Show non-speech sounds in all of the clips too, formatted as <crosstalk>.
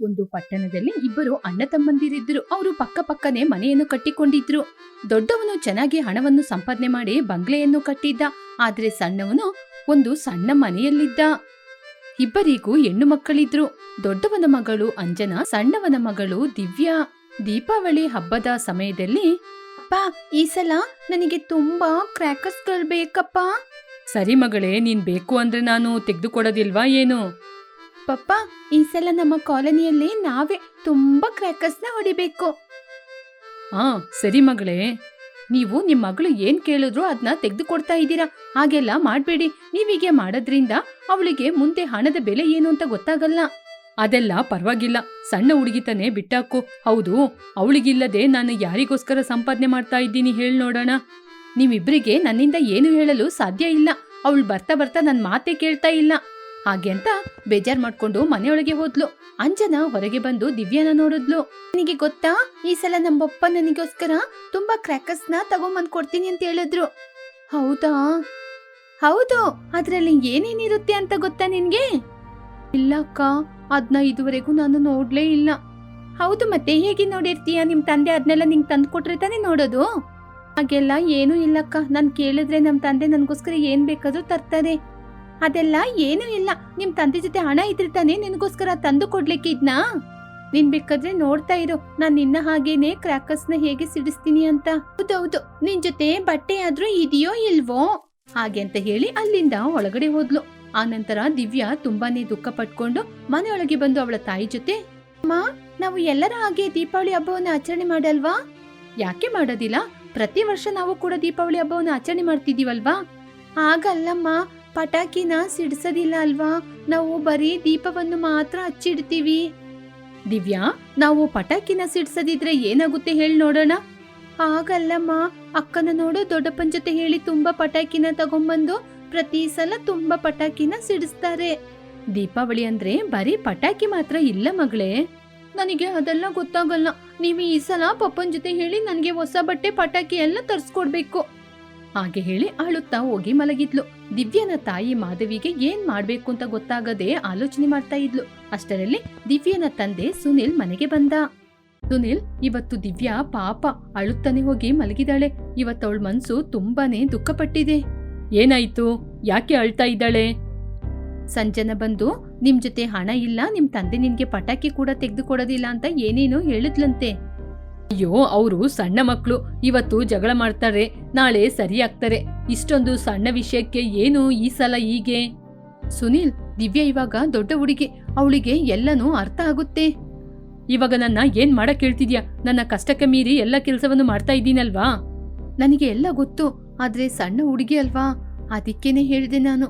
ಒಂದು ಪಟ್ಟಣದಲ್ಲಿ ಇಬ್ಬರು ಅಣ್ಣ ತಮ್ಮಂದಿರಿದ್ರು ಅವರು ಪಕ್ಕ ಪಕ್ಕನೆ ಮನೆಯನ್ನು ಕಟ್ಟಿಕೊಂಡಿದ್ರು. ದೊಡ್ಡವನು ಚೆನ್ನಾಗಿ ಹಣವನ್ನು ಸಂಪಾದನೆ ಮಾಡಿ ಬಂಗ್ಲೆಯನ್ನು ಕಟ್ಟಿದ್ದ. ಆದ್ರೆ ಸಣ್ಣವನು ಒಂದು ಸಣ್ಣ ಮನೆಯಲ್ಲಿದ್ದ. ಇಬ್ಬರಿಗೂ ಹೆಣ್ಣು ಮಕ್ಕಳಿದ್ರು. ದೊಡ್ಡವನ ಮಗಳು ಅಂಜನಾ, ಸಣ್ಣವನ ಮಗಳು ದಿವ್ಯಾ. ದೀಪಾವಳಿ ಹಬ್ಬದ ಸಮಯದಲ್ಲಿ ಅಪ್ಪ ಈ ಸಲ ನನಗೆ ತುಂಬಾ ಕ್ರ್ಯಾಕರ್ಸ್ಗಳು ಬೇಕಪ್ಪ. ಸರಿ ಮಗಳೇ, ನೀನ್ ಬೇಕು ಅಂದ್ರೆ ನಾನು ತೆಗೆದುಕೊಡೋದಿಲ್ವಾ ಏನು? ಪಪ್ಪ ಈ ಸಲ ನಮ್ಮ ಕಾಲೋನಿಯಲ್ಲಿ ನಾವೇ ತುಂಬಾ ಕ್ರ್ಯಾಕರ್ಸ್ನ ಹೊಡಿಬೇಕು. ಹಾ ಸರಿ ಮಗಳೇ. ನೀವು ನಿಮ್ ಮಗಳು ಏನ್ ಕೇಳಿದ್ರು ಅದನ್ನ ತೆಗೆದುಕೊಡ್ತಾ ಇದ್ದೀರಾ? ಹಾಗೆಲ್ಲ ಮಾಡ್ಬೇಡಿ. ನೀವೀಗೆ ಮಾಡೋದ್ರಿಂದ ಅವಳಿಗೆ ಮುಂದೆ ಹಣದ ಬೆಲೆ ಏನು ಅಂತ ಗೊತ್ತಾಗಲ್ಲ. ಅದೆಲ್ಲ ಪರವಾಗಿಲ್ಲ. ಸಣ್ಣ ಹುಡುಗಿ ತಾನೆ ಬಿಟ್ಟಾಕು. ಹೌದು, ಅವಳಿಗಿಲ್ಲದೆ ನಾನು ಯಾರಿಗೋಸ್ಕರ ಸಂಪಾದನೆ ಮಾಡ್ತಾ ಇದ್ದೀನಿ ಹೇಳಿ ನೋಡೋಣ. ನೀವಿಬ್ರಿಗೆ ನನ್ನಿಂದ ಏನು ಹೇಳಲು ಸಾಧ್ಯ ಇಲ್ಲ. ಅವಳು ಬರ್ತಾ ಬರ್ತಾ ನನ್ನ ಮಾತೇ ಕೇಳ್ತಾ ಇಲ್ಲ. ಹಾಗೆ ಅಂತ ಬೇಜಾರ್ ಮಾಡ್ಕೊಂಡು ಮನೆಯೊಳಗೆ ಹೋದ್ಲು. ಅಂಜನಾ ಹೊರಗೆ ಬಂದು ದಿವ್ಯಾನ ನೋಡಿದ್ಲು. ನಿನಗೆ ಗೊತ್ತಾ? ಈ ಸಲ ನಮ್ಮಪ್ಪ ನನಗೋಸ್ಕರ ತುಂಬಾ ಕ್ರ್ಯಾಕರ್ಸ್ನ ತಗೊಂಬಂದ್ ಕೊಡ್ತೀನಿ ಅಂತ ಹೇಳಿದ್ರು. ಹೌದಾ? ಹೌದು. ಅದ್ರಲ್ಲಿ ಏನೇನಿರುತ್ತೆ ಅಂತ ಗೊತ್ತಾ ನಿನ್ಗೆ? ಇಲ್ಲ ಅಕ್ಕ, ಅದ್ನ ಇದುವರೆಗೂ ನಾನು ನೋಡ್ಲೇ ಇಲ್ಲ. ಹೌದು ಮತ್ತೆ ಹೇಗೆ ನೋಡಿರ್ತೀಯ? ನಿಮ್ ತಂದೆ ಅದನ್ನೆಲ್ಲ ನಿಂಗೆ ತಂದು ಕೊಟ್ರೆ ತಾನೇ ನೋಡೋದು? ಹಾಗೆಲ್ಲ ಏನೂ ಇಲ್ಲಕ್ಕ ನಾನು ಕೇಳಿದ್ರೆ ನಮ್ಮ ತಂದೆ ನನಗೋಸ್ಕರ ಏನು ಬೇಕಾದ್ರೂ ತರ್ತಾರೆ ಅದೆಲ್ಲ ಏನೂ ಇಲ್ಲ. ನಿಮ್ ತಂದೆ ಜೊತೆ ಹಣ ಇದ್ರಿತಾನೆ ನಿನಗೋಸ್ಕರ ತಂದು ಕೊಡ್ಲಿಕ್ಕೆ ಇದ್ನಾ? ನೀನ್ ಬೇಕಾದ್ರೆ ನೋಡ್ತಾ ಇರು. ನಾನ್ ನಿನ್ನ ಹಾಗೇನೆ ಕ್ರಾಕರ್ಸ್ನ ಹೇಗೆ ಸಿಡಿಸ್ತೀನಿ ಅಂತ. ಹೌದೌದು ನಿನ್ ಜೊತೆ ಬಟ್ಟೆ ಆದ್ರೂ ಇದೆಯೋ ಇಲ್ವೋ? ಹಾಗೆ ಅಂತ ಹೇಳಿ ಅಲ್ಲಿಂದ ಒಳಗಡೆ ಹೋದ್ಲು. ಆ ನಂತರ ದಿವ್ಯಾ ತುಂಬಾನೇ ದುಃಖ ಪಟ್ಕೊಂಡು ಮನೆಯೊಳಗೆ ಬಂದು ಅವಳ ತಾಯಿ ಜೊತೆ, ಅಮ್ಮ, ನಾವು ಎಲ್ಲರ ಹಾಗೆ ದೀಪಾವಳಿ ಹಬ್ಬವನ್ನ ಆಚರಣೆ ಮಾಡಲ್ವಾ? ಯಾಕೆ ಮಾಡೋದಿಲ್ಲ? ಪ್ರತಿ ವರ್ಷ ನಾವು ಕೂಡ ದೀಪಾವಳಿ ಹಬ್ಬವನ್ನ ಆಚರಣೆ ಮಾಡ್ತಿದೀವಲ್ವಾ ಆಗಲ್ಲಮ್ಮ ಪಟಾಕಿನ ಸಿಡಿಸೋದಿಲ್ಲ ಅಲ್ವಾ? ನಾವು ಬರೀ ದೀಪವನ್ನು ಮಾತ್ರ ಹಚ್ಚಿಡ್ತೀವಿ. ದಿವ್ಯಾ, ನಾವು ಪಟಾಕಿನ ಸಿಡ್ಸದಿದ್ರೆ ಏನಾಗುತ್ತೆ ಹೇಳಿ ನೋಡೋಣ? ಹಾಗಲ್ಲಮ್ಮ, ಅಕ್ಕನ ನೋಡು ದೊಡ್ಡಪ್ಪನ ಜೊತೆ ಹೇಳಿ ತುಂಬಾ ಪಟಾಕಿನ ತಗೊಂಬಂದು ಪ್ರತಿ ಸಲ ತುಂಬಾ ಪಟಾಕಿನ ಸಿಡಿಸ್ತಾರೆ. ದೀಪಾವಳಿ ಅಂದ್ರೆ ಬರೀ ಪಟಾಕಿ ಮಾತ್ರ ಇಲ್ಲ ಮಗಳೇ. ನನಗೆ ಅದೆಲ್ಲ ಗೊತ್ತಾಗಲ್ಲ. ನೀವು ಈ ಸಲ ಪಪ್ಪನ ಜೊತೆ ಹೇಳಿ ನನಗೆ ಹೊಸ ಬಟ್ಟೆ ಪಟಾಕಿ ಎಲ್ಲ ತರಿಸ್ಕೊಡ್ಬೇಕು. ಹಾಗೆ ಹೇಳಿ ಅಳುತ್ತಾ ಹೋಗಿ ಮಲಗಿದ್ಲು. ದಿವ್ಯನ ತಾಯಿ ಮಾಧವಿಗೆ ಏನ್ ಮಾಡ್ಬೇಕು ಅಂತ ಗೊತ್ತಾಗದೆ ಆಲೋಚನೆ ಮಾಡ್ತಾ ಇದ್ಲು. ಅಷ್ಟರಲ್ಲಿ ದಿವ್ಯನ ತಂದೆ ಸುನಿಲ್ ಮನೆಗೆ ಬಂದ. ಸುನಿಲ್, ಇವತ್ತು ದಿವ್ಯಾ ಪಾಪ, ಅಳುತ್ತಾನೆ ಹೋಗಿ ಮಲಗಿದಾಳೆ. ಇವತ್ತವಳ ಮನ್ಸು ತುಂಬಾನೇ ದುಃಖಪಟ್ಟಿದೆ. ಏನಾಯ್ತು? ಯಾಕೆ ಅಳ್ತಾ ಇದ್ದಾಳೆ? ಸಂಜನ ಬಂದು, ನಿಮ್ ಜೊತೆ ಹಣ ಇಲ್ಲ, ನಿಮ್ ತಂದೆ ನಿನ್ಗೆ ಪಟಾಕಿ ಕೂಡ ತೆಗೆದುಕೊಡೋದಿಲ್ಲ ಅಂತ ಏನೇನೋ ಹೇಳಿದ್ಲಂತೆ. ಅಯ್ಯೋ, ಅವರು ಸಣ್ಣ ಮಕ್ಕಳು ಇವತ್ತು ಜಗಳ ಮಾಡ್ತಾರೆ, ನಾಳೆ ಸರಿ ಆಗ್ತಾರೆ ಇಷ್ಟೊಂದು ಸಣ್ಣ ವಿಷಯಕ್ಕೆ ಏನು ಈ ಸಲ ಹೀಗೆ? ಸುನೀಲ್, ದಿವ್ಯಾ ಇವಾಗ ದೊಡ್ಡ ಹುಡುಗಿ. ಅವಳಿಗೆ ಎಲ್ಲನೂ ಅರ್ಥ ಆಗುತ್ತೆ. ಇವಾಗ ನನ್ನ ಏನ್ ಮಾಡಕ್ ಹೇಳ್ತಿದ್ಯಾ? ನನ್ನ ಕಷ್ಟಕ್ಕೆ ಮೀರಿ ಎಲ್ಲ ಕೆಲಸವನ್ನು ಮಾಡ್ತಾ ಇದ್ದೀನಲ್ವಾ? ನನಗೆ ಎಲ್ಲ ಗೊತ್ತು, ಆದ್ರೆ ಸಣ್ಣ ಹುಡುಗಿ ಅಲ್ವಾ? ಅದಕ್ಕೇನೆ ಹೇಳಿದೆ ನಾನು.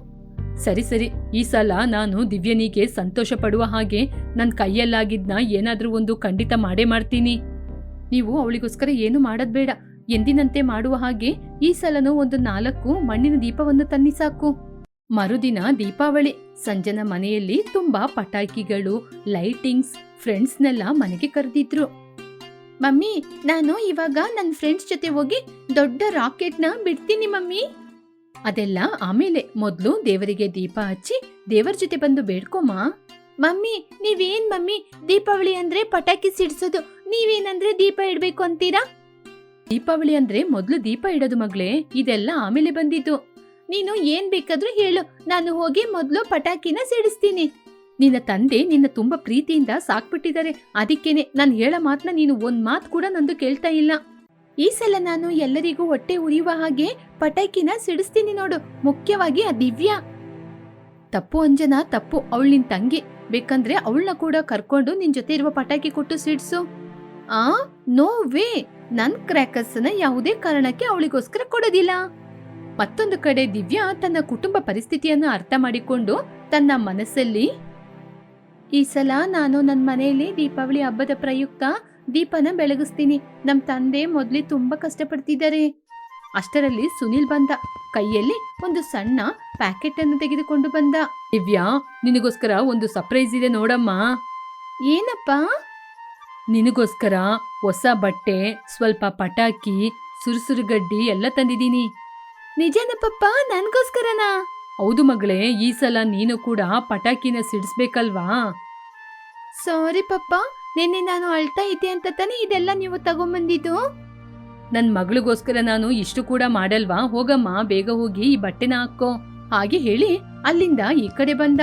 ಸರಿ ಸರಿ. ಈ ಸಲ ನಾನು ದಿವ್ಯನಿಗೆ ಸಂತೋಷ ಪಡುವ ಹಾಗೆ ನನ್ನ ಕೈಯಲ್ಲಾಗಿದ್ನ ಏನಾದ್ರೂ ಒಂದು ಖಂಡಿತ ಮಾಡೇ ಮಾಡ್ತೀನಿ. ನೀವು ಅವಳಿಗೋಸ್ಕರ ಏನು ಮಾಡದ್ ಬೇಡ. ಎಂದಿನಂತೆ ಮಾಡುವ ಹಾಗೆ ಈ ಸಲನೂ ಒಂದು ನಾಲ್ಕು ಮಣ್ಣಿನ ದೀಪವನ್ನು ತನ್ನಿ ಸಾಕು. ಮರುದಿನ ದೀಪಾವಳಿ. ಸಂಜನ ಮನೆಯಲ್ಲಿ ತುಂಬಾ ಪಟಾಕಿಗಳು, ಲೈಟಿಂಗ್ಸ್, ಫ್ರೆಂಡ್ಸ್ನೆಲ್ಲ ಮನೆಗೆ ಕರೆದಿದ್ರು. ಮಮ್ಮಿ, ನಾನು ಇವಾಗ ನನ್ನ ಫ್ರೆಂಡ್ಸ್ ಜೊತೆ ಹೋಗಿ ದೊಡ್ಡ ರಾಕೆಟ್ನ ಬಿಡ್ತೀನಿ ಮಮ್ಮಿ. ಅದೆಲ್ಲ ಆಮೇಲೆ ಮೊದ್ಲು ದೇವರಿಗೆ ದೀಪ ಹಚ್ಚಿ ದೇವರ ಜೊತೆ ಬಂದು ಬೇಡ್ಕೊಮ್ಮ ಮಮ್ಮಿ, ನೀವೇನ್ ಮಮ್ಮಿ ದೀಪಾವಳಿ ಅಂದ್ರೆ ಪಟಾಕಿ ಸಿಡ್ಸೋದು? ನೀವೇನಂದ್ರೆ ದೀಪ ಇಡ್ಬೇಕು ಅಂತೀರಾ? ದೀಪಾವಳಿ ಅಂದ್ರೆ ಮೊದ್ಲು ದೀಪ ಇಡೋದು ಮಗ್ಳೇ ಇದೆಲ್ಲ ಆಮೇಲೆ ಬಂದಿದ್ದು. ನೀನು ಏನ್ ಬೇಕಾದ್ರೂ ಹೇಳು ನಾನು ಹೋಗಿ ಮೊದ್ಲು ಪಟಾಕಿನ ಸಿಡಿಸ್ತೀನಿ. ನಿನ್ನ ತಂದೆ ನಿನ್ನ ತುಂಬಾ ಪ್ರೀತಿಯಿಂದ ಸಾಕ್ಬಿಟ್ಟಿದ್ದಾರೆ. ಅದಕ್ಕೇನೆ ನಾನು ಹೇಳೋ ಮಾತನ್ನ ನೀನು ಒಂದ್ ಮಾತು ಕೂಡ ನಂದು ಕೇಳ್ತಾ ಇಲ್ಲ. ಈ ಸಲ ನಾನು ಎಲ್ಲರಿಗೂ ಹೊಟ್ಟೆ ಉರಿಯುವ ಹಾಗೆ ಪಟಾಕಿನ ಸಿಡಿಸ್ತೀನಿ ನೋಡು ಮುಖ್ಯವಾಗಿ ಆ ದಿವ್ಯಾ. ತಪ್ಪು ಅಂಜನಾ ತಪ್ಪು. ಅವಳು ನಿನ್ ತಂಗಿ. ಬೇಕಂದ್ರೆ ಅವಳನ್ನ ಕೂಡ ಕರ್ಕೊಂಡು ನಿನ್ ಜೊತೆ ಇರುವ ಪಟಾಕಿ ಕೊಟ್ಟು ಸಿಡ್ಸು. ಆ? ನೋ ವೇ ನನ್ ಕ್ರ್ಯಾಕರ್ಸ್ನ ಯಾವುದೇ ಕಾರಣಕ್ಕೆ ಅವಳಿಗೋಸ್ಕರ ಕೊಡೋದಿಲ್ಲ. ಮತ್ತೊಂದು ಕಡೆ ದಿವ್ಯಾ ತನ್ನ ಕುಟುಂಬ ಪರಿಸ್ಥಿತಿಯನ್ನು ಅರ್ಥ ಮಾಡಿಕೊಂಡು ತನ್ನ ಮನಸ್ಸಲ್ಲಿ, ಈ ಸಲ ನಾನು ನನ್ನ ಮನೆಯಲ್ಲಿ ದೀಪಾವಳಿ ಹಬ್ಬದ ಪ್ರಯುಕ್ತ ದೀಪನ ಬೆಳಗಿಸ್ತೀನಿ. ನಮ್ ತಂದೆ ಮೊದ್ಲೇ ತುಂಬಾ ಕಷ್ಟಪಡ್ತಿದ್ದಾರೆ. ಅಷ್ಟರಲ್ಲಿ ಸುನಿಲ್ ಬಂದ. ಕೈಯಲ್ಲಿ ಒಂದು ಸಣ್ಣ ಪ್ಯಾಕೆಟ್ ಅನ್ನು ತೆಗೆದುಕೊಂಡು ಬಂದ. ದಿವ್ಯಾ, ನಿನಗೋಸ್ಕರ ಒಂದು ಸರ್ಪ್ರೈಸ್ ಇದೆ ನೋಡಮ್ಮ. ಏನಪ್ಪ? ನಿನಗೋಸ್ಕರ ಹೊಸ ಬಟ್ಟೆ ಸ್ವಲ್ಪ ಪಟಾಕಿ ಸುರುಸುರುಗಡ್ಡಿ ಎಲ್ಲ ತಂದಿದ್ದೀನಿ. ನಿಜನ ಪಪ್ಪ? ನನ್ಗೋಸ್ಕರನಾ? ಹೌದು ಮಗಳೇ ಈ ಸಲ ನೀನು ಕೂಡ ಪಟಾಕಿನ ಸಿಡಿಸ್ಬೇಕಲ್ವಾ? ಸಾರಿ ಪಪ್ಪ ನಿನ್ನೆ ನಾನು ಅಳ್ತಾ ಇದ್ದೆ ಅಂತ ತಾನೇ ಇದೆಲ್ಲ ನೀವು ತಗೊಂಬಂದಿದ್ದು? ನನ್ ಮಗಳಿಗೋಸ್ಕರ ನಾನು ಇಷ್ಟು ಕೂಡ ಮಾಡಲ್ವಾ? ಹೋಗಮ್ಮ ಬೇಗ ಹೋಗಿ ಈ ಬಟ್ಟೆನ ಹಾಕೋ. ಹಾಗೆ ಹೇಳಿ ಅಲ್ಲಿಂದ ಈ ಕಡೆ ಬಂದ.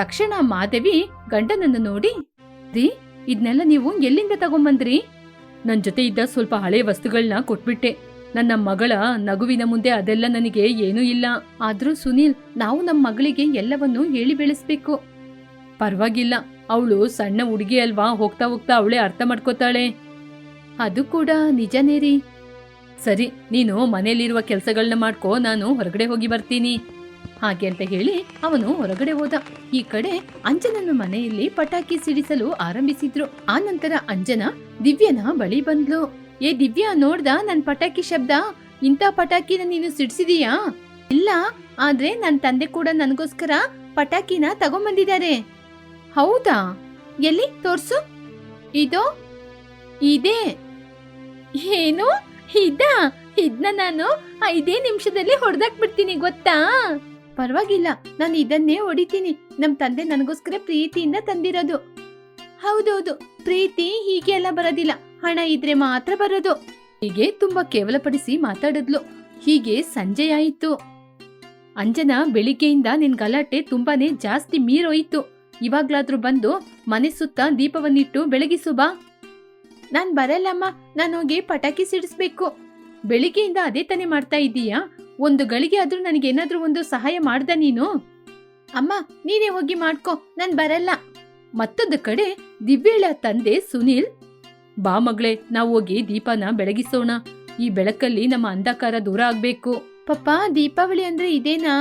ತಕ್ಷಣ ಮಾಧವಿ ಗಂಡನನ್ನು ನೋಡಿ ರೀ ಇದನ್ನೆಲ್ಲ ನೀವು ಎಲ್ಲಿಂದ ತಗೊಂಬಂದ್ರಿ? ನನ್ನ ಜೊತೆ ಇದ್ದ ಸ್ವಲ್ಪ ಹಳೆ ವಸ್ತುಗಳನ್ನ ಕೊಟ್ಬಿಟ್ಟೆ. ನನ್ನ ಮಗಳ ನಗುವಿನ ಮುಂದೆ ಅದೆಲ್ಲ ನನಗೆ ಏನೂ ಇಲ್ಲ. ಆದ್ರೂ ಸುನೀಲ್, ನಾವು ನಮ್ಮ ಮಗಳಿಗೆ ಎಲ್ಲವನ್ನೂ ಹೇಳಿ ಬೆಳೆಸ್ಬೇಕು. ಪರವಾಗಿಲ್ಲ, ಅವಳು ಸಣ್ಣ ಹುಡುಗಿ ಅಲ್ವಾ? ಹೋಗ್ತಾ ಹೋಗ್ತಾ ಅವಳೇ ಅರ್ಥ ಮಾಡ್ಕೋತಾಳೆ. ಅದು ಕೂಡ ನಿಜನೇ ರೀ. ಸರಿ, ನೀನು ಮನೆಯಲ್ಲಿರುವ ಕೆಲಸಗಳನ್ನ ಮಾಡ್ಕೋ, ನಾನು ಹೊರಗಡೆ ಹೋಗಿ ಬರ್ತೀನಿ. ಹಾಗೆ ಅಂತ ಹೇಳಿ ಅವನು ಹೊರಗಡೆ ಹೋದ. ಈ ಕಡೆ ಅಂಜನನ ಮನೆಯಲ್ಲಿ ಪಟಾಕಿ ಸಿಡಿಸಲು ಆರಂಭಿಸಿದ್ರು. ಆ ನಂತರ ಅಂಜನ ದಿವ್ಯನ ಬಳಿ ಬಂದ್ಲು. ಏ ದಿವ್ಯ, ನೋಡ್ದ ನನ್ ಪಟಾಕಿ ಶಬ್ದ? ಇಂಥ ಪಟಾಕಿನ ನೀನು ಸಿಡಿಸಿದೀಯಾ? ಇಲ್ಲ, ಆದ್ರೆ ನನ್ ತಂದೆ ಕೂಡ ನನಗೋಸ್ಕರ ಪಟಾಕಿನ ತಗೊಂಬಂದಿದ್ದಾರೆ. ಹೌದಾ? ಎಲ್ಲಿ? ತೋರ್ಸು. ಇದೋ? ಇದೇ. ಏನು? ಇದ್ದ ಇದ್ನ ನಾನು ಐದೇ ನಿಮಿಷದಲ್ಲಿ ಹೊಡೆದಾಕ್ಬಿಡ್ತೀನಿ, ಗೊತ್ತಾ? ಪರವಾಗಿಲ್ಲ, ನಾನು ಇದನ್ನೇ ಹೊಡಿತೀನಿ. ನಮ್ ತಂದೆ ನನಗೋಸ್ಕರ ಪ್ರೀತಿಯಿಂದ ತಂದಿರೋದು. ಹೌದೌದು, ಪ್ರೀತಿ ಹೀಗೆ ಎಲ್ಲ ಬರೋದಿಲ್ಲ. ಹಣ ಇದ್ರೆ ಮಾತ್ರ ಬರೋದು. ಹೀಗೆ ತುಂಬಾ ಕೇವಲಪಡಿಸಿ ಮಾತಾಡಿದ್ಲು. ಹೀಗೆ ಸಂಜೆ ಆಯಿತು. ಅಂಜನಾ ಬೆಳಿಗ್ಗೆಯಿಂದ ನಿನ್ ಗಲಾಟೆ ತುಂಬಾನೇ ಜಾಸ್ತಿ ಮೀರೋಯ್ತು. ಇವಾಗ್ಲಾದ್ರೂ ಬಂದು ಮನೆ ಸುತ್ತ ದೀಪವನ್ನಿಟ್ಟು ಬೆಳಗಿಸು ಬಾ ನಾನ್ ಬರಲ್ಲಮ್ಮ, ನಾನು ಹೋಗಿ ಪಟಾಕಿ ಸಿಡಿಸ್ಬೇಕು. ಬೆಳಿಗ್ಗೆಯಿಂದ ಅದೇ ತಾನೇ ಮಾಡ್ತಾ ಇದ್ದೀಯಾ ಒಂದು ಗಳಿಗೆ ಆದ್ರೂ ನನಗೇನಾದ್ರೂ ಒಂದು ಸಹಾಯ ಮಾಡ್ದ ನೀನು? ಅಮ್ಮ ನೀನೇ ಹೋಗಿ ಮಾಡ್ಕೋ ನಾನು ಬರಲ್ಲ. ಮತ್ತೊಂದು ಕಡೆ ದಿವ್ಯಳ ತಂದೆ ಸುನೀಲ್ ಬಾ ಮಗಳೇ ನಾವು ಹೋಗಿ ದೀಪನ ಬೆಳಗಿಸೋಣ. ಈ ಬೆಳಕಲ್ಲಿ ನಮ್ಮ ಅಂಧಕಾರ ದೂರ ಆಗ್ಬೇಕು. ಪಪ್ಪ ದೀಪಾವಳಿ ಅಂದ್ರೆ ಇದೇನಾ?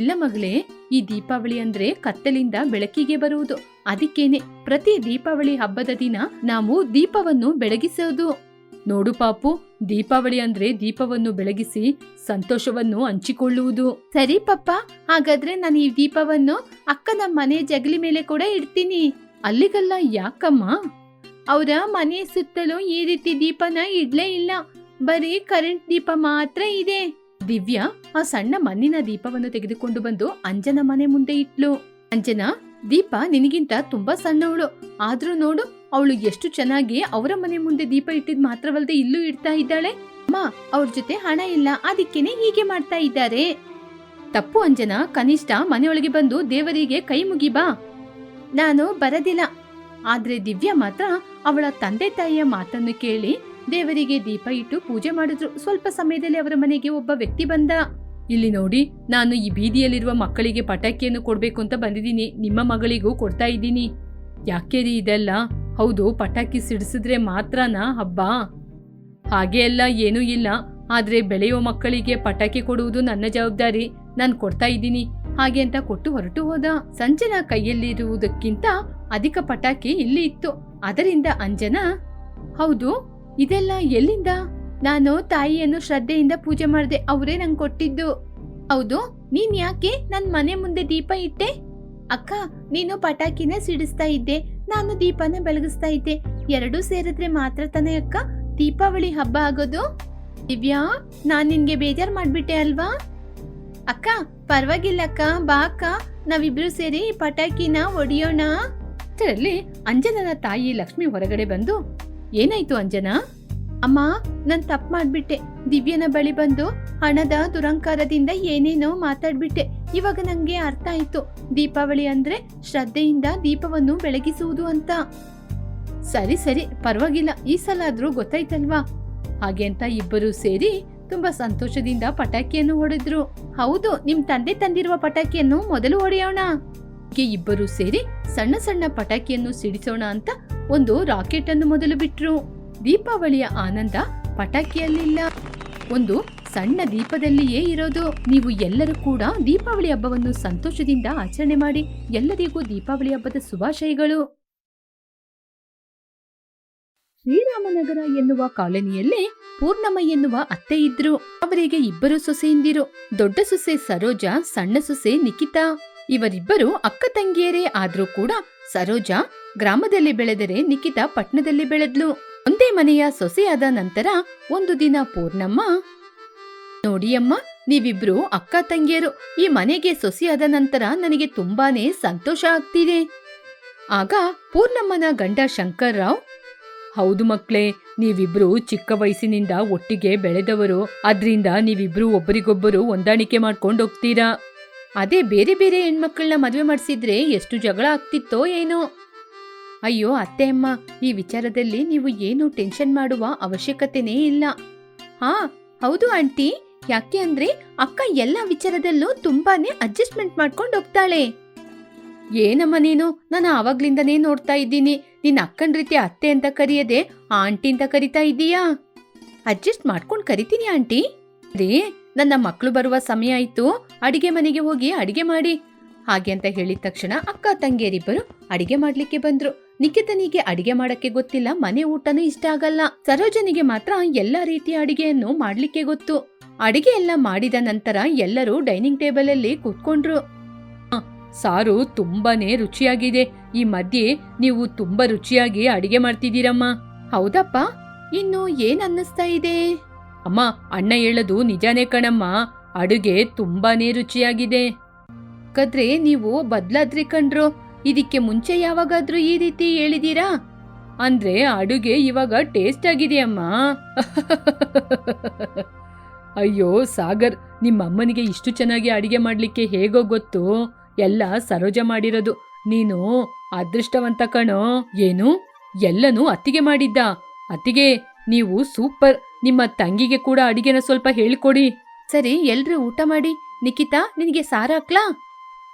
ಇಲ್ಲ ಮಗಳೇ ಈ ದೀಪಾವಳಿ ಅಂದ್ರೆ ಕತ್ತಲಿಂದ ಬೆಳಕಿಗೆ ಬರುವುದು. ಅದಕ್ಕೇನೆ ಪ್ರತಿ ದೀಪಾವಳಿ ಹಬ್ಬದ ದಿನ ನಾವು ದೀಪವನ್ನು ಬೆಳಗಿಸೋದು. ನೋಡು ಪಾಪು ದೀಪಾವಳಿ ಅಂದ್ರೆ ದೀಪವನ್ನು ಬೆಳಗಿಸಿ ಸಂತೋಷವನ್ನು ಹಂಚಿಕೊಳ್ಳುವುದು. ಸರಿ ಪಪ್ಪ ಹಾಗಾದ್ರೆ ನಾನು ಈ ದೀಪವನ್ನು ಅಕ್ಕನ ಮನೆ ಜಗಲಿ ಮೇಲೆ ಕೂಡ ಇಡ್ತೀನಿ. ಅಲ್ಲಿಗಲ್ಲ ಯಾಕಮ್ಮ? ಅವರ ಮನೆ ಸುತ್ತಲೂ ಈ ರೀತಿ ದೀಪನ ಇಡ್ಲೇ ಇಲ್ಲ. ಬರೀ ಕರೆಂಟ್ ದೀಪ ಮಾತ್ರ ಇದೆ. ದಿವ್ಯಾ ಆ ಸಣ್ಣ ಮಣ್ಣಿನ ದೀಪವನ್ನು ತೆಗೆದುಕೊಂಡು ಬಂದು ಅಂಜನ ಮನೆ ಮುಂದೆ ಇಟ್ಲು. ಅಂಜನಾ ದೀಪ ನಿನಗಿಂತ ತುಂಬಾ ಸಣ್ಣವಳು. ಆದ್ರೂ ನೋಡು, ಅವಳು ಎಷ್ಟು ಚೆನ್ನಾಗಿ ಅವರ ಮನೆ ಮುಂದೆ ದೀಪ ಇಟ್ಟಿದ್ ಮಾತ್ರವಲ್ಲದೆ ಇಲ್ಲೂ ಇಡ್ತಾ ಇದ್ದಾಳೆ. ಅಮ್ಮ, ಅವ್ರ ಜೊತೆ ಹಣ ಇಲ್ಲ, ಅದಕ್ಕೇನೆ ಹೀಗೆ ಮಾಡ್ತಾ ಇದ್ದಾರೆ. ತಪ್ಪು ಅಂಜನ, ಕನಿಷ್ಠ ಮನೆಯೊಳಗೆ ಬಂದು ದೇವರಿಗೆ ಕೈ ಮುಗಿ ಬಾ. ನಾನು ಬರದಿಲ್ಲ. ಆದ್ರೆ ದಿವ್ಯಾ ಮಾತ್ರ ಅವಳ ತಂದೆ ತಾಯಿಯ ಮಾತನ್ನು ಕೇಳಿ ದೇವರಿಗೆ ದೀಪ ಇಟ್ಟು ಪೂಜೆ ಮಾಡಿದ್ರು. ಸ್ವಲ್ಪ ಸಮಯದಲ್ಲಿ ಅವರ ಮನೆಗೆ ಒಬ್ಬ ವ್ಯಕ್ತಿ ಬಂದ. ಇಲ್ಲಿ ನೋಡಿ, ನಾನು ಈ ಬೀದಿಯಲ್ಲಿರುವ ಮಕ್ಕಳಿಗೆ ಪಟಾಕಿಯನ್ನು ಕೊಡ್ಬೇಕು ಅಂತ ಬಂದಿದ್ದೀನಿ. ನಿಮ್ಮ ಮಗಳಿಗೂ ಕೊಡ್ತಾ ಇದ್ದೀನಿ. ಯಾಕೆ ರೀ ಇದೆಲ್ಲ? ಹೌದು, ಪಟಾಕಿ ಸಿಡಿಸಿದ್ರೆ ಮಾತ್ರನಾ? ಹಬ್ಬ? ಹಾಗೆ ಎಲ್ಲ ಏನೂ ಇಲ್ಲ. ಆದರೆ ಬೆಳೆಯುವ ಮಕ್ಕಳಿಗೆ ಪಟಾಕಿ ಕೊಡುವುದು ನನ್ನ ಜವಾಬ್ದಾರಿ. ನಾನು ಕೊಡ್ತಾ ಇದ್ದೀನಿ. ಹಾಗೆ ಅಂತ ಕೊಟ್ಟು ಹೊರಟು ಹೋದ. ಸಂಜನ ಕೈಯಲ್ಲಿರುವುದಕ್ಕಿಂತ ಅಧಿಕ ಪಟಾಕಿ ಇಲ್ಲಿ ಇತ್ತು. ಅದರಿಂದ ಅಂಜನಾ, ಹೌದು, ಇದೆಲ್ಲ ಎಲ್ಲಿಂದ? ನಾನು ತಾಯಿಯನ್ನು ಶ್ರದ್ಧೆಯಿಂದ ಪೂಜೆ ಮಾಡಿದೆ, ಅವರೇ ನಂಗೆ ಕೊಟ್ಟಿದ್ದು. ಹೌದು, ನೀನ್ ಯಾಕೆ ನನ್ ಮನೆ ಮುಂದೆ ದೀಪ ಇಟ್ಟೆ? ಅಕ್ಕ, ನೀನು ಪಟಾಕಿನ ಸಿಡಿಸ್ತಾ ಇದ್ದೆ, ನಾನು ದೀಪನ ಬೆಳಗಿಸ್ತಾ ಇದ್ದೆ. ಎರಡೂ ಸೇರಿದ್ರೆ ಮಾತ್ರ ತಾನೇ ಅಕ್ಕ? ದೀಪಾವಳಿ ಹಬ್ಬ ಆಗೋದು? ದಿವ್ಯಾ, ನಾನ್ ನಿನ್ಗೆ ಬೇಜಾರ್ ಮಾಡ್ಬಿಟ್ಟೆ ಅಲ್ವಾ? ಅಕ್ಕ, ಪರವಾಗಿಲ್ಲ ಅಕ್ಕ, ಬಾ ಅಕ್ಕ. ನಾವಿಬ್ರು ಸೇರಿ ಪಟಾಕಿನ ಒಡಿಯೋಣ. ಅಂಜನನ ತಾಯಿ ಲಕ್ಷ್ಮಿ ಹೊರಗಡೆ ಬಂದು, ಏನಾಯ್ತು ಅಂಜನಾ? ಅಮ್ಮ, ನಾನು ತಪ್ಪು ಮಾಡ್ಬಿಟ್ಟೆ. ದಿವ್ಯನ ಬಳಿ ಬಂದು ಹಣದ ದುರಂಕಾರದಿಂದ ಏನೇನೋ ಮಾತಾಡ್ಬಿಟ್ಟೆ. ಇವಾಗ ನಂಗೆ ಅರ್ಥ ಆಯ್ತು. ದೀಪಾವಳಿ ಅಂದ್ರೆ ಶ್ರದ್ಧೆಯಿಂದ ದೀಪವನ್ನು ಬೆಳಗಿಸುವುದು ಅಂತ. ಸರಿ ಸರಿ, ಪರವಾಗಿಲ್ಲ. ಈ ಸಲ ಆದ್ರೂ ಗೊತ್ತಾಯ್ತಲ್ವಾ? ಹಾಗೆ ಅಂತ ಇಬ್ಬರು ಸೇರಿ ತುಂಬಾ ಸಂತೋಷದಿಂದ ಪಟಾಕಿಯನ್ನು ಹೊಡೆದ್ರು. ಹೌದು, ನಿಮ್ ತಂದೆ ತಂದಿರುವ ಪಟಾಕಿಯನ್ನು ಮೊದಲು ಹೊಡೆಯೋಣ. ಇಬ್ಬರು ಸೇರಿ ಸಣ್ಣ ಸಣ್ಣ ಪಟಾಕಿಯನ್ನು ಸಿಡಿಸೋಣ ಅಂತ ಒಂದು ರಾಕೆಟ್ ಅನ್ನು ಮೊದಲು ಬಿಟ್ರು. ದೀಪಾವಳಿಯ ಆನಂದ ಪಟಾಕಿಯಲ್ಲಿಲ್ಲ. ಒಂದು ಸಣ್ಣ ದೀಪದಲ್ಲಿಯೇ ಇರೋದು. ನೀವು ಎಲ್ಲರೂ ಕೂಡ ದೀಪಾವಳಿ ಹಬ್ಬವನ್ನು ಸಂತೋಷದಿಂದ ಆಚರಣೆ ಮಾಡಿ ಎಲ್ಲರಿಗೂ ದೀಪಾವಳಿ ಹಬ್ಬದ ಶುಭಾಶಯಗಳು. ಶ್ರೀರಾಮನಗರ ಎನ್ನುವ ಕಾಲೋನಿಯಲ್ಲಿ ಪೂರ್ಣಮ್ಮ ಎನ್ನುವ ಅತ್ತೆ ಇದ್ರು. ಅವರಿಗೆ ಇಬ್ಬರು ಸೊಸೆಯಿಂದಿರು. ದೊಡ್ಡ ಸೊಸೆ ಸರೋಜ, ಸಣ್ಣ ಸೊಸೆ ನಿಖಿತಾ ಇವರಿಬ್ಬರು ಅಕ್ಕ ತಂಗಿಯರೇ ಆದ್ರೂ ಕೂಡ ಸರೋಜ ಗ್ರಾಮದಲ್ಲಿ ಬೆಳೆದರೆ ನಿಖಿತಾ ಪಟ್ಟಣದಲ್ಲಿ ಬೆಳೆದ್ಲು. ಒಂದೇ ಮನೆಯ ಸೊಸೆಯಾದ ನಂತರ ಒಂದು ದಿನ ಪೂರ್ಣಮ್ಮ, ನೋಡಿ ಅಮ್ಮ, ನೀವಿಬ್ರು ಅಕ್ಕ ತಂಗಿಯರು. ಈ ಮನೆಗೆ ಸೊಸೆಯಾದ ನಂತರ ನನಗೆ ತುಂಬಾನೇ ಸಂತೋಷ ಆಗ್ತಿದೆ. ಆಗ ಪೂರ್ಣಮ್ಮನ ಗಂಡ ಶಂಕರ್ರಾವ್, ಹೌದು ಮಕ್ಳೇ ನೀವಿಬ್ರು ಚಿಕ್ಕ ವಯಸ್ಸಿನಿಂದ ಒಟ್ಟಿಗೆ ಬೆಳೆದವರು. ಅದ್ರಿಂದ ನೀವಿಬ್ರು ಒಬ್ಬರಿಗೊಬ್ಬರು ಹೊಂದಾಣಿಕೆ ಮಾಡ್ಕೊಂಡು ಹೋಗ್ತೀರಾ? ಅದೇ ಬೇರೆ ಬೇರೆ ಹೆಣ್ಮಕ್ಳನ್ನ ಮದುವೆ ಮಾಡಿಸಿದ್ರೆ ಎಷ್ಟು ಜಗಳ ಆಗ್ತಿತ್ತೋ ಏನೋ. ಅಯ್ಯೋ, ಅತ್ತೆ ಅಮ್ಮ, ಈ ವಿಚಾರದಲ್ಲಿ ನೀವು ಏನು ಟೆನ್ಷನ್ ಮಾಡುವ ಅವಶ್ಯಕತೆನೇ ಇಲ್ಲ. ಹಾ, ಹೌದು ಆಂಟಿ. ಯಾಕೆ ಅಂದ್ರೆ ಅಕ್ಕ ಎಲ್ಲ ವಿಚಾರದಲ್ಲೂ ತುಂಬಾನೇ ಅಡ್ಜಸ್ಟ್ಮೆಂಟ್ ಮಾಡ್ಕೊಂಡು ಹೋಗ್ತಾಳೆ. ಏನಮ್ಮ ನೀನು? ನಾನು ಆವಾಗ್ಲಿಂದನೇ ನೋಡ್ತಾ ಇದ್ದೀನಿ. ನಿನ್ನ ಅಕ್ಕನ ರೀತಿ ಅತ್ತೆ ಅಂತ ಕರೆಯದೆ ಆಂಟಿ ಅಂತ ಕರಿತಾ ಇದ್ದೀಯಾ ಅಡ್ಜಸ್ಟ್ ಮಾಡ್ಕೊಂಡು ಕರಿತೀನಿ ಆಂಟಿ. ರೀ ನನ್ನ ಮಕ್ಕಳು ಬರುವ ಸಮಯ ಆಯ್ತು. ಅಡಿಗೆ ಮನೆಗೆ ಹೋಗಿ ಅಡಿಗೆ ಮಾಡಿ. ಹಾಗೆ ಅಂತ ಹೇಳಿದ ತಕ್ಷಣ ಅಕ್ಕ ತಂಗಿಯರಿಬ್ಬರು ಅಡಿಗೆ ಮಾಡ್ಲಿಕ್ಕೆ ಬಂದ್ರು. ನಿಖಿತನಿಗೆ ಅಡಿಗೆ ಮಾಡಕ್ಕೆ ಗೊತ್ತಿಲ್ಲ, ಮನೆ ಊಟನೂ ಇಷ್ಟ ಆಗಲ್ಲ. ಸರೋಜನಿಗೆ ಮಾತ್ರ ಎಲ್ಲಾ ರೀತಿಯ ಅಡಿಗೆಯನ್ನು ಮಾಡ್ಲಿಕ್ಕೆ ಗೊತ್ತು. ಅಡಿಗೆ ಎಲ್ಲ ಮಾಡಿದ ನಂತರ ಎಲ್ಲರೂ ಡೈನಿಂಗ್ ಟೇಬಲ್ ಅಲ್ಲಿ ಕೂತ್ಕೊಂಡ್ರು ಸಾರು ತುಂಬಾನೇ ರುಚಿಯಾಗಿದೆ. ಈ ಮಧ್ಯೆ ನೀವು ತುಂಬಾ ರುಚಿಯಾಗಿ ಅಡಿಗೆ ಮಾಡ್ತಿದ್ದೀರಮ್ಮ. ಹೌದಪ್ಪ. ಇನ್ನು ಏನ್ ಅನ್ನಿಸ್ತಾ ಇದೆ? ಅಮ್ಮ, ಅಣ್ಣ ಹೇಳೋದು ನಿಜಾನೇ ಕಣಮ್ಮ. ಅಡುಗೆ ತುಂಬಾನೇ ರುಚಿಯಾಗಿದೆ. ಕದ್ರೆ, ನೀವು ಬದ್ಲಾದ್ರಿ ಕಣ್ರು. ಇದಕ್ಕೆ ಮುಂಚೆ ಯಾವಾಗಾದ್ರೂ ಈ ರೀತಿ ಹೇಳಿದೀರಾ? ಅಂದ್ರೆ ಅಡುಗೆ ಇವಾಗ ಟೇಸ್ಟ್ ಆಗಿದೆಯಮ್ಮ <laughs> ಅಯ್ಯೋ ಸಾಗರ್ ನಿಮ್ಮ ಅಮ್ಮನಿಗೆ ಇಷ್ಟು ಚೆನ್ನಾಗಿ ಅಡಿಗೆ ಮಾಡ್ಲಿಕ್ಕೆ ಹೇಗೋ ಗೊತ್ತು. ಎಲ್ಲ ಸರೋಜ ಮಾಡಿರೋದು. ನೀನು ಅದೃಷ್ಟವಂತ ಕಣೋ. ಏನು? ಎಲ್ಲನೂ ಅತ್ತಿಗೆ ಮಾಡಿದ್ದ. ಅತ್ತಿಗೆ ನೀವು ಸೂಪರ್. ನಿಮ್ಮ ತಂಗಿಗೆ ಕೂಡ ಅಡಿಗೆನ ಸ್ವಲ್ಪ ಹೇಳ್ಕೊಡಿ. ಸರಿ ಎಲ್ರೂ ಊಟ ಮಾಡಿ. ನಿಖಿತಾ ನಿನಗೆ ಸಾರ ಹಾಕ್ಲಾ?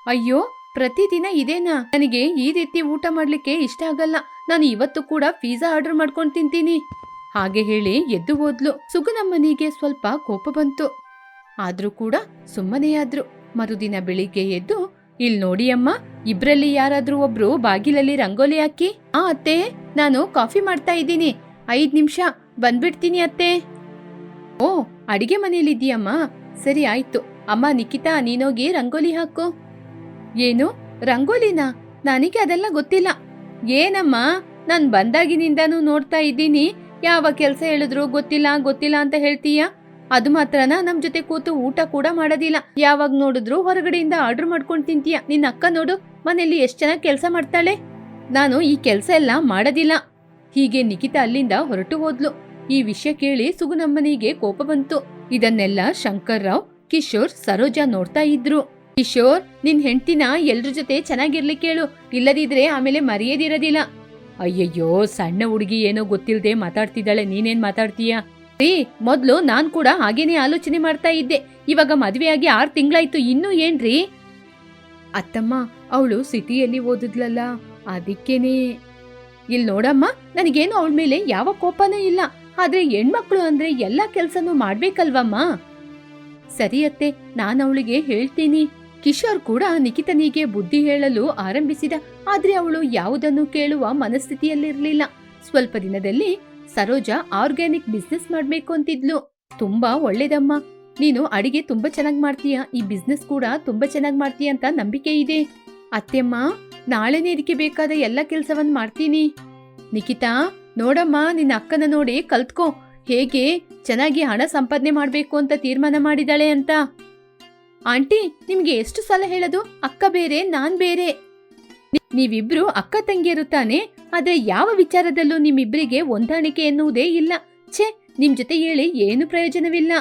ಅಯ್ಯೋ ಪ್ರತಿದಿನ ಇದೇನಾ? ನನಗೆ ಈ ರೀತಿ ಊಟ ಮಾಡ್ಲಿಕ್ಕೆ ಇಷ್ಟ ಆಗಲ್ಲ. ನಾನು ಇವತ್ತು ಕೂಡ ಪಿಜ್ಜಾ ಆರ್ಡರ್ ಮಾಡ್ಕೊಂಡು ತಿಂತೀನಿ. ಹಾಗೆ ಹೇಳಿ ಎದ್ದು ಹೋದ್ಲು. ಸುಗುನಮ್ಮನಿಗೆ ಸ್ವಲ್ಪ ಕೋಪ ಬಂತು. ಆದ್ರೂ ಕೂಡ ಸುಮ್ಮನೆ ಆದ್ರು. ಮರುದಿನ ಬೆಳಿಗ್ಗೆ ಎದ್ದು, ಇಲ್ ನೋಡಿ ಅಮ್ಮ, ಇಬ್ರಲ್ಲಿ ಯಾರಾದ್ರೂ ಒಬ್ರು ಬಾಗಿಲಲ್ಲಿ ರಂಗೋಲಿ ಹಾಕಿ, ಆ ಅತ್ತೆ, ನಾನು ಕಾಫಿ ಮಾಡ್ತಾ ಇದ್ದೀನಿ. ಐದ್ ನಿಮಿಷ, ಬಂದ್ಬಿಡ್ತೀನಿ ಅತ್ತೆ. ಓ, ಅಡಿಗೆ ಮನೇಲಿದ್ದೀಯಮ್ಮ ಸರಿ, ಆಯ್ತು. ಅಮ್ಮ, ನಿಖಿತಾ, ನೀನೋಗಿ ರಂಗೋಲಿ ಹಾಕು. ಏನು? ರಂಗೋಲಿನಾ? ನನಗೆ ಅದೆಲ್ಲ ಗೊತ್ತಿಲ್ಲ. ಏನಮ್ಮ? ನಾನ್ ಬಂದಾಗಿನಿಂದಾನು ನೋಡ್ತಾ ಇದ್ದೀನಿ. ಯಾವ ಕೆಲಸ ಹೇಳಿದ್ರು ಗೊತ್ತಿಲ್ಲ ಗೊತ್ತಿಲ್ಲ ಅಂತ ಹೇಳ್ತೀಯ? ಅದು ಮಾತ್ರನ? ನಮ್ ಜೊತೆ ಕೂತು ಊಟ ಕೂಡ ಮಾಡೋದಿಲ್ಲ. ಯಾವಾಗ ನೋಡಿದ್ರು ಹೊರಗಡೆಯಿಂದ ಆರ್ಡರ್ ಮಾಡ್ಕೊಂಡು ತಿಂತೀಯ. ನಿನ್ನ ಅಕ್ಕ ನೋಡು, ಮನೆಯಲ್ಲಿ ಎಷ್ಟ್ ಚೆನ್ನಾಗಿ ಕೆಲಸ ಮಾಡ್ತಾಳೆ? ನಾನು ಈ ಕೆಲಸ ಎಲ್ಲ ಮಾಡೋದಿಲ್ಲ. ಹೀಗೆ ನಿಖಿತಾ ಅಲ್ಲಿಂದ ಹೊರಟು ಹೋದ್ಲು. ಈ ವಿಷಯ ಕೇಳಿ ಸುಗುನಮ್ಮನಿಗೆ ಕೋಪ ಬಂತು. ಇದನ್ನೆಲ್ಲ ಶಂಕರ್ರಾವ್, ಕಿಶೋರ್, ಸರೋಜಾ ನೋಡ್ತಾ ಇದ್ರು. ಕಿಶೋರ್, ನಿನ್ ಹೆಂಡ್ತಿನ ಎಲ್ರ ಜೊತೆ ಚೆನ್ನಾಗಿರ್ಲಿಕ್ಕೆ ಕೇಳು. ಇಲ್ಲದಿದ್ರೆ ಆಮೇಲೆ ಮರೆಯದಿರೋದಿಲ್ಲ. ಅಯ್ಯಯ್ಯೋ, ಸಣ್ಣ ಹುಡುಗಿ ಏನೋ ಗೊತ್ತಿಲ್ಲದೆ ಮಾತಾಡ್ತಿದ್ದಾಳೆ. ನೀನೇನ್ ಮಾತಾಡ್ತೀಯ? ರೀ, ಮೊದ್ಲು ನಾನ್ ಕೂಡ ಹಾಗೇನೆ ಆಲೋಚನೆ ಮಾಡ್ತಾ ಇದ್ದೆ. ಇವಾಗ ಮದ್ವೆಯಾಗಿ ಆರ್ ತಿಂಗಳಾಯ್ತು, ಇನ್ನೂ ಏನ್ರಿ? ಅತ್ತಮ್ಮ, ಅವಳು ಸಿಟಿಯಲ್ಲಿ ಓದಿದ್ಲಲ್ಲ, ಅದಕ್ಕೇನೆ. ಇಲ್ ನೋಡಮ್ಮ, ನನಗೇನು ಅವಳ ಮೇಲೆ ಯಾವ ಕೋಪನೂ ಇಲ್ಲ. ಆದ್ರೆ ಹೆಣ್ಮಕ್ಳು ಅಂದ್ರೆ ಎಲ್ಲಾ ಕೆಲ್ಸನೂ ಮಾಡ್ಬೇಕಲ್ವಮ್ಮ? ಸರಿ ಅತ್ತೆ, ನಾನು ಅವಳಿಗೆ ಹೇಳ್ತೀನಿ. ಕಿಶೋರ್ ಕೂಡ ನಿಖಿತನಿಗೆ ಬುದ್ಧಿ ಹೇಳಲು ಆರಂಭಿಸಿದ, ಆದ್ರೆ ಅವಳು ಯಾವುದನ್ನು ಕೇಳುವ ಮನಸ್ಥಿತಿಯಲ್ಲಿರಲಿಲ್ಲ. ಸ್ವಲ್ಪ ದಿನದಲ್ಲಿ ಸರೋಜಾ ಆರ್ಗ್ಯಾನಿಕ್ ಬಿಸ್ನೆಸ್ ಮಾಡ್ಬೇಕು ಅಂತಿದ್ಲು. ತುಂಬಾ ಒಳ್ಳೇದಮ್ಮ. ನೀನು ಅಡಿಗೆ ತುಂಬಾ ಚೆನ್ನಾಗಿ ಮಾಡ್ತೀಯ? ಈ ಬಿಸ್ನೆಸ್ ಕೂಡ ತುಂಬಾ ಚೆನ್ನಾಗಿ ಮಾಡ್ತೀಯ ಅಂತ ನಂಬಿಕೆ ಇದೆ. ಅತ್ತೆಮ್ಮ, ನಾಳೆನೇ ಇದಕ್ಕೆ ಬೇಕಾದ ಎಲ್ಲ ಕೆಲಸವನ್ನ ಮಾಡ್ತೀನಿ. ನಿಖಿತಾ, ನೋಡಮ್ಮ, ನಿನ್ನ ಅಕ್ಕನ ನೋಡಿ ಕಲ್ತ್ಕೋ. ಹೇಗೆ ಚೆನ್ನಾಗಿ ಹಣ ಸಂಪಾದನೆ ಮಾಡ್ಬೇಕು ಅಂತ ತೀರ್ಮಾನ ಮಾಡಿದಾಳೆ ಅಂತ. ಆಂಟಿ, ನಿಮ್ಗೆ ಎಷ್ಟು ಸಲ ಹೇಳೋದು? ಅಕ್ಕ ಬೇರೆ, ನಾನ್ ಬೇರೆ. ನೀವಿಬ್ರು ಅಕ್ಕ ತಂಗಿಯರು ತಾನೆ, ಆದ್ರೆ ಯಾವ ವಿಚಾರದಲ್ಲೂ ನಿಮ್ಮಿಬ್ರಿಗೆ ಹೊಂದಾಣಿಕೆ ಎನ್ನುವುದೇ ಇಲ್ಲ. ಛೇ, ನಿಮ್ ಜೊತೆ ಹೇಳಿ ಏನು ಪ್ರಯೋಜನವಿಲ್ಲ.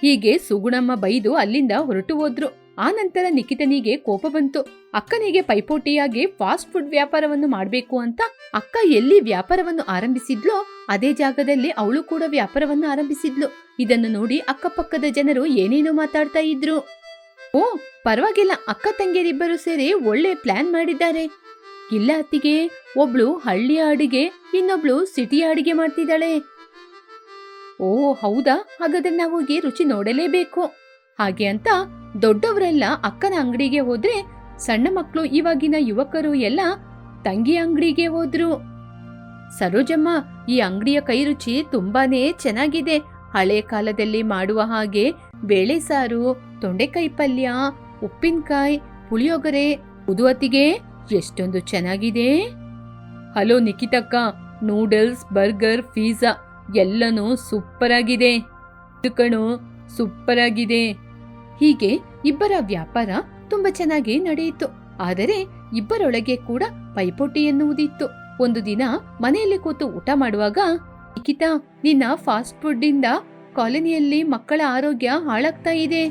ಹೀಗೆ ಸುಗುಣಮ್ಮ ಬೈದು ಅಲ್ಲಿಂದ ಹೊರಟು ಹೋದ್ರು. ಆ ನಂತರ ನಿಖಿತನಿಗೆ ಕೋಪ ಬಂತು. ಅಕ್ಕನಿಗೆ ಪೈಪೋಟಿಯಾಗಿ ಫಾಸ್ಟ್ ಫುಡ್ ವ್ಯಾಪಾರವನ್ನು ಮಾಡಬೇಕು ಅಂತ ಅಕ್ಕ ಎಲ್ಲಿ ವ್ಯಾಪಾರವನ್ನು ಆರಂಭಿಸಿದ್ಲೋ, ಅದೇ ಜಾಗದಲ್ಲಿ ಅವಳು ಕೂಡ ವ್ಯಾಪಾರವನ್ನು ಆರಂಭಿಸಿದ್ಲು. ಇದನ್ನು ನೋಡಿ ಅಕ್ಕಪಕ್ಕದ ಜನರು ಏನೇನೋ ಮಾತಾಡ್ತಾ ಇದ್ರು. ಓ, ಪರವಾಗಿಲ್ಲ, ಅಕ್ಕ ತಂಗಿಯರಿಬ್ಬರು ಸೇರಿ ಒಳ್ಳೆ ಪ್ಲಾನ್ ಮಾಡಿದ್ದಾರೆ. ಇಲ್ಲ ಅತ್ತಿಗೆ ಒಬ್ಳು ಹಳ್ಳಿಯ ಅಡಿಗೆ, ಇನ್ನೊಬ್ಳು ಸಿಟಿಯ ಅಡಿಗೆ ಮಾಡ್ತಿದ್ದಾಳೆ. ಓ, ಹೌದಾ? ಹಾಗಾದ್ರೆ ನಾವು ಹೋಗಿ ರುಚಿ ನೋಡಲೇಬೇಕು. ಹಾಗೆ ಅಂತ ದೊಡ್ಡವರೆಲ್ಲ ಅಕ್ಕನ ಅಂಗಡಿಗೆ ಹೋದ್ರೆ ಸಣ್ಣ ಮಕ್ಕಳು ಇವಾಗಿನ ಯುವಕರು ಎಲ್ಲ ತಂಗಿ ಅಂಗಡಿಗೆ ಹೋದ್ರು. ಸರೋಜಮ್ಮ, ಈ ಅಂಗಡಿಯ ಕೈ ರುಚಿ ತುಂಬಾನೇ ಚೆನ್ನಾಗಿದೆ. ಹಳೆ ಕಾಲದಲ್ಲಿ ಮಾಡುವ ಹಾಗೆ ಬೇಳೆ ಸಾರು, ತೊಂಡೆಕಾಯಿ ಪಲ್ಯ, ಉಪ್ಪಿನಕಾಯಿ, ಪುಳಿಯೋಗರೆ ಉದುವತ್ತಿಗೆ ಎಷ್ಟೊಂದು ಚೆನ್ನಾಗಿದೆ. ಹಲೋ ನಿಖಿತಕ್ಕ ನೂಡಲ್ಸ್, ಬರ್ಗರ್ ಪಿಜ್ಜಾ ಎಲ್ಲನೂ ಸೂಪರ್ ಆಗಿದೆ ಇದು ಸೂಪರ್ ಆಗಿದೆ ಹೀಗೆ ಇಬ್ಬರ ವ್ಯಾಪಾರ ತುಂಬಾ ಚೆನ್ನಾಗಿ ನಡೆಯಿತು. ಆದರೆ ಇಬ್ಬರೊಳಗೆ ಕೂಡ ಪೈಪೋಟಿ ಎನ್ನುವುದಿತ್ತು. ಒಂದು ದಿನ ಮನೆಯಲ್ಲಿ ಕೂತು ಊಟ ಮಾಡುವಾಗ ನಿಖಿತಾ ನಿನ್ನ ಫಾಸ್ಟ್ ಫುಡ್ ಇಂದ ಕಾಲೋನಿಯಲ್ಲಿ ಮಕ್ಕಳ ಆರೋಗ್ಯ ಹಾಳಾಗ್ತಾ ಇದೆ.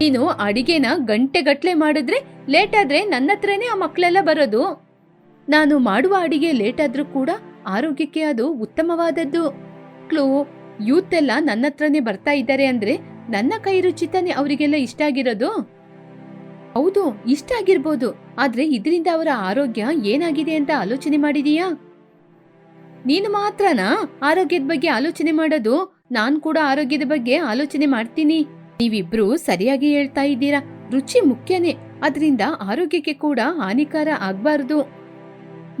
ನೀನು ಅಡಿಗೆನ ಗಂಟೆಗಟ್ಲೆ ಮಾಡಿದ್ರೆ ಲೇಟ್ ಆದ್ರೆ ನನ್ನ ಹತ್ರನೇ ಆ ಮಕ್ಕಳೆಲ್ಲ ಬರೋದು. ನಾನು ಮಾಡುವ ಅಡಿಗೆ ಲೇಟ್ ಆದ್ರೂ ಕೂಡ ಆರೋಗ್ಯಕ್ಕೆ ಅದು ಉತ್ತಮವಾದದ್ದು. ಮಕ್ಕಳು ಯೂತ್ ಎಲ್ಲ ನನ್ನ ಹತ್ರನೇ ಬರ್ತಾ ಇದ್ದಾರೆ ಅಂದ್ರೆ ನನ್ನ ಕೈ ರುಚಿತಾನೆ ಅವರಿಗೆಲ್ಲ ಇಷ್ಟ ಆಗಿರೋದು? ಹೌದು, ಇಷ್ಟ ಆಗಿರ್ಬೋದು. ಆದ್ರೆ ಇದರಿಂದ ಅವರ ಆರೋಗ್ಯ ಏನಾಗಿದೆ ಅಂತ ಆಲೋಚನೆ ಮಾಡಿದೀಯಾ? ನೀನು ಮಾತ್ರನಾ ಆರೋಗ್ಯದ ಬಗ್ಗೆ ಆಲೋಚನೆ ಮಾಡೋದು? ನಾನ್ ಕೂಡ ಆರೋಗ್ಯದ ಬಗ್ಗೆ ಆಲೋಚನೆ ಮಾಡ್ತೀನಿ. ನೀವಿಬ್ರು ಸರಿಯಾಗಿ ಹೇಳ್ತಾ ಇದ್ದೀರಾ? ರುಚಿ ಮುಖ್ಯನೇ. ಅದರಿಂದ ಆರೋಗ್ಯಕ್ಕೆ ಕೂಡ ಹಾನಿಕಾರ ಆಗ್ಬಾರ್ದು.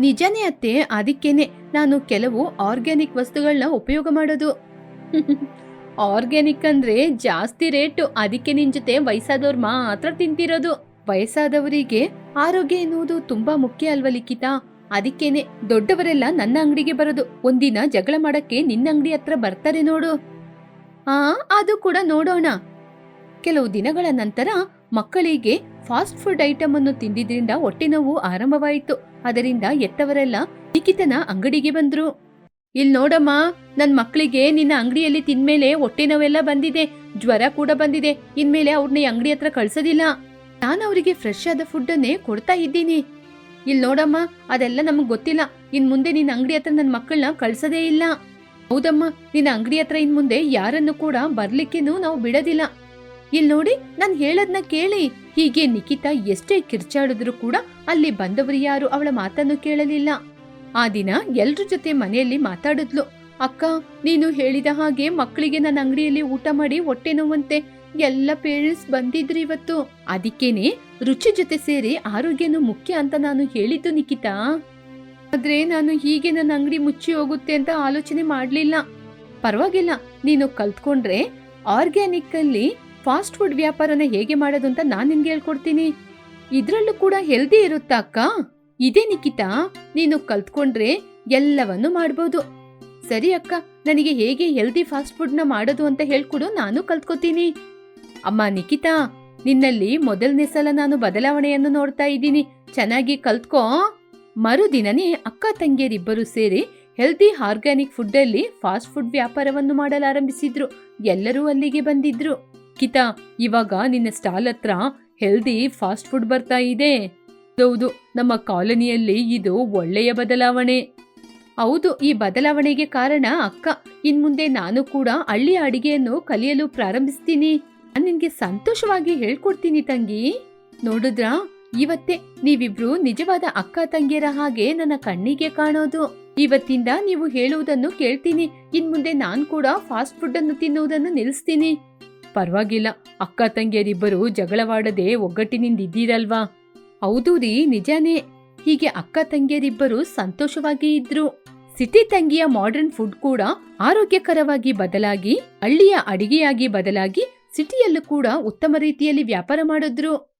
ನಿಜನೇ ಅತ್ತೆ, ಅದಕ್ಕೇನೆ. ನಾನು ಕೆಲವು ಆರ್ಗ್ಯಾನಿಕ್ ವಸ್ತುಗಳನ್ನ ಉಪಯೋಗ ಮಾಡೋದು. <laughs> ಆರ್ಗ್ಯಾನಿಕ್ ಅಂದ್ರೆ ಜಾಸ್ತಿ ರೇಟು. ಅದಕ್ಕೆ ನಿನ್ ಜೊತೆ ವಯಸ್ಸಾದವ್ರು ಮಾತ್ರ ತಿಂತಿರೋದು. ವಯಸ್ಸಾದವರಿಗೆ ಆರೋಗ್ಯ ಎನ್ನುವುದು ತುಂಬಾ ಮುಖ್ಯ ಅಲ್ವಾ, ಲಿಖಿತಾ? ಅದಕ್ಕೇನೆ ದೊಡ್ಡವರೆಲ್ಲ ನನ್ನ ಅಂಗಡಿಗೆ ಬರೋದು. ಒಂದಿನ ಜಗಳ ಮಾಡಕ್ಕೆ ನಿನ್ನ ಅಂಗಡಿ ಹತ್ರ ಬರ್ತಾರೆ ನೋಡು. ಆ, ಅದು ಕೂಡ ನೋಡೋಣ. ಕೆಲವು ದಿನಗಳ ನಂತರ ಮಕ್ಕಳಿಗೆ ಫಾಸ್ಟ್ ಫುಡ್ ಐಟಮ್ ಅನ್ನು ತಿಂದಿದ್ರಿಂದ ಹೊಟ್ಟೆ ನೋವು ಆರಂಭವಾಯಿತು. ಅದರಿಂದ ಎತ್ತವರೆಲ್ಲ ಲಿಖಿತನ ಅಂಗಡಿಗೆ ಬಂದ್ರು. ಇಲ್ ನೋಡಮ್ಮ, ನನ್ ಮಕ್ಕಳಿಗೆ ನಿನ್ನ ಅಂಗಡಿಯಲ್ಲಿ ತಿನ್ಮೇಲೆ ಹೊಟ್ಟೆ ನೋವೆಲ್ಲ ಬಂದಿದೆ. ಜ್ವರ ಕೂಡ ಬಂದಿದೆ. ಇನ್ಮೇಲೆ ಅವ್ರನ್ನ ಅಂಗಡಿ ಹತ್ರ ಕಳ್ಸೋದಿಲ್ಲ. ನಾನು ಅವರಿಗೆ ಫ್ರೆಶ್ ಆದ ಫುಡ್ ಅನ್ನೇ ಕೊಡ್ತಾ ಇದ್ದೀನಿ. ಇಲ್ ನೋಡಮ್ಮ, ಅದೆಲ್ಲ ನಮಗ್ ಗೊತ್ತಿಲ್ಲ. ಇನ್ ಮುಂದೆ ನಿನ್ನ ಅಂಗಡಿ ಹತ್ರ ನನ್ನ ಮಕ್ಕಳನ್ನ ಕಳ್ಸೋದೇ ಇಲ್ಲ. ಹೌದಮ್ಮ ನಿನ್ನ ಅಂಗಡಿ ಹತ್ರ ಇನ್ ಮುಂದೆ ಯಾರನ್ನು ಕೂಡ ಬರ್ಲಿಕ್ಕೇನು ನಾವು ಬಿಡೋದಿಲ್ಲ. ಇಲ್ ನೋಡಿ, ನಾನು ಹೇಳದ್ನ ಕೇಳಿ. ಹೀಗೆ ನಿಖಿತಾ ಎಷ್ಟೇ ಕಿರ್ಚಾಡಿದ್ರು ಕೂಡ ಅಲ್ಲಿ ಬಂದವರು ಯಾರು ಅವಳ ಮಾತನ್ನು ಕೇಳಲಿಲ್ಲ. ಆ ದಿನ ಎಲ್ರ ಜೊತೆ ಮನೆಯಲ್ಲಿ ಮಾತಾಡಿದ್ಲು. ಅಕ್ಕ, ನೀನು ಹೇಳಿದ ಹಾಗೆ ಮಕ್ಕಳಿಗೆ ನನ್ನ ಅಂಗಡಿಯಲ್ಲಿ ಊಟ ಮಾಡಿ ಹೊಟ್ಟೆ ನೋವಂತೆ. ಎಲ್ಲ ಪೇರೆಂಟ್ಸ್ ಬಂದಿದ್ರು ಇವತ್ತು. ಅದಕ್ಕೇನೆ ರುಚಿ ಜೊತೆ ಸೇರಿ ಆರೋಗ್ಯನೂ ಮುಖ್ಯ ಅಂತ ನಾನು ಹೇಳಿದ್ದು, ನಿಖಿತಾ. ಆದ್ರೆ ನಾನು ಹೀಗೆ ನನ್ನ ಅಂಗಡಿ ಮುಚ್ಚಿ ಹೋಗುತ್ತೆ ಅಂತ ಆಲೋಚನೆ ಮಾಡ್ಲಿಲ್ಲ. ಪರವಾಗಿಲ್ಲ, ನೀನು ಕಲ್ತ್ಕೊಂಡ್ರೆ ಆರ್ಗ್ಯಾನಿಕ್ ಅಲ್ಲಿ ಫಾಸ್ಟ್ ಫುಡ್ ವ್ಯಾಪಾರನ ಹೇಗೆ ಮಾಡೋದು ಅಂತ ನಾನು ನಿನ್ಗೆ ಹೇಳ್ಕೊಡ್ತೀನಿ. ಇದ್ರಲ್ಲೂ ಕೂಡ ಹೆಲ್ದಿ ಇರುತ್ತಾ ಅಕ್ಕ? ಇದೇ ನಿಖಿತಾ, ನೀನು ಕಲ್ತ್ಕೊಂಡ್ರೆ ಎಲ್ಲವನ್ನು ಮಾಡ್ಬೋದು. ಸರಿ ಅಕ್ಕ, ನನಗೆ ಹೇಗೆ ಹೆಲ್ದಿ ಫಾಸ್ಟ್ ಫುಡ್ನ ಮಾಡೋದು ಅಂತ ಹೇಳ್ಕೊಡು, ನಾನು ಕಲ್ತ್ಕೋತೀನಿ. ಅಮ್ಮ ನಿಖಿತಾ ನಿನ್ನಲ್ಲಿ ಮೊದಲನೇ ಸಲ ನಾನು ಬದಲಾವಣೆಯನ್ನು ನೋಡ್ತಾ ಇದ್ದೀನಿ. ಚೆನ್ನಾಗಿ ಕಲ್ತ್ಕೋ. ಮರುದಿನನೇ ಅಕ್ಕ ತಂಗಿಯರಿಬ್ಬರು ಸೇರಿ ಹೆಲ್ದಿ ಆರ್ಗ್ಯಾನಿಕ್ ಫುಡ್ಡಲ್ಲಿ ಫಾಸ್ಟ್ ಫುಡ್ ವ್ಯಾಪಾರವನ್ನು ಮಾಡಲಾರಂಭಿಸಿದ್ರು. ಎಲ್ಲರೂ ಅಲ್ಲಿಗೆ ಬಂದಿದ್ರು. ಕಿತಾ, ಇವಾಗ ನಿನ್ನ ಸ್ಟಾಲ್ ಹತ್ರ ಹೆಲ್ದಿ ಫಾಸ್ಟ್ ಫುಡ್ ಬರ್ತಾ ಇದೆ. ಹೌದು, ನಮ್ಮ ಕಾಲೋನಿಯಲ್ಲಿ ಇದು ಒಳ್ಳೆಯ ಬದಲಾವಣೆ. ಹೌದು, ಈ ಬದಲಾವಣೆಗೆ ಕಾರಣ ಅಕ್ಕ. ಇನ್ಮುಂದೆ ನಾನು ಕೂಡ ಹಳ್ಳಿಯ ಅಡಿಗೆಯನ್ನು ಕಲಿಯಲು ಪ್ರಾರಂಭಿಸ್ತೀನಿ. ನಾನ್ ನಿನ್ಗೆ ಸಂತೋಷವಾಗಿ ಹೇಳ್ಕೊಡ್ತೀನಿ ತಂಗಿ. ನೋಡಿದ್ರಾ, ಇವತ್ತೇ ನೀವಿಬ್ರು ನಿಜವಾದ ಅಕ್ಕ ತಂಗಿಯರ ಹಾಗೆ ನನ್ನ ಕಣ್ಣಿಗೆ ಕಾಣೋದು. ಇವತ್ತಿಂದ ನೀವು ಹೇಳುವುದನ್ನು ಕೇಳ್ತೀನಿ. ಇನ್ಮುಂದೆ ನಾನ್ ಕೂಡ ಫಾಸ್ಟ್ ಫುಡ್ ಅನ್ನು ತಿನ್ನುವುದನ್ನು ನಿಲ್ಲಿಸ್ತೀನಿ. ಪರವಾಗಿಲ್ಲ, ಅಕ್ಕ ತಂಗಿಯರಿಬ್ಬರು ಜಗಳವಾಡದೆ ಒಗ್ಗಟ್ಟಿನಿಂದ ಇದ್ದೀರಲ್ವಾ? ಹೌದು ರೀ, ನಿಜಾನೇ. ಹೀಗೆ ಅಕ್ಕ ತಂಗಿಯರಿಬ್ಬರು ಸಂತೋಷವಾಗಿ ಇದ್ರು. ಸಿಟಿ ತಂಗಿಯ ಮಾಡರ್ನ್ ಫುಡ್ ಕೂಡ ಆರೋಗ್ಯಕರವಾಗಿ ಬದಲಾಗಿ, ಹಳ್ಳಿಯ ಅಡಿಗೆಯಾಗಿ ಬದಲಾಗಿ ಸಿಟಿಯಲ್ಲೂ ಕೂಡ ಉತ್ತಮ ರೀತಿಯಲ್ಲಿ ವ್ಯಾಪಾರ ಮಾಡಿದ್ರು.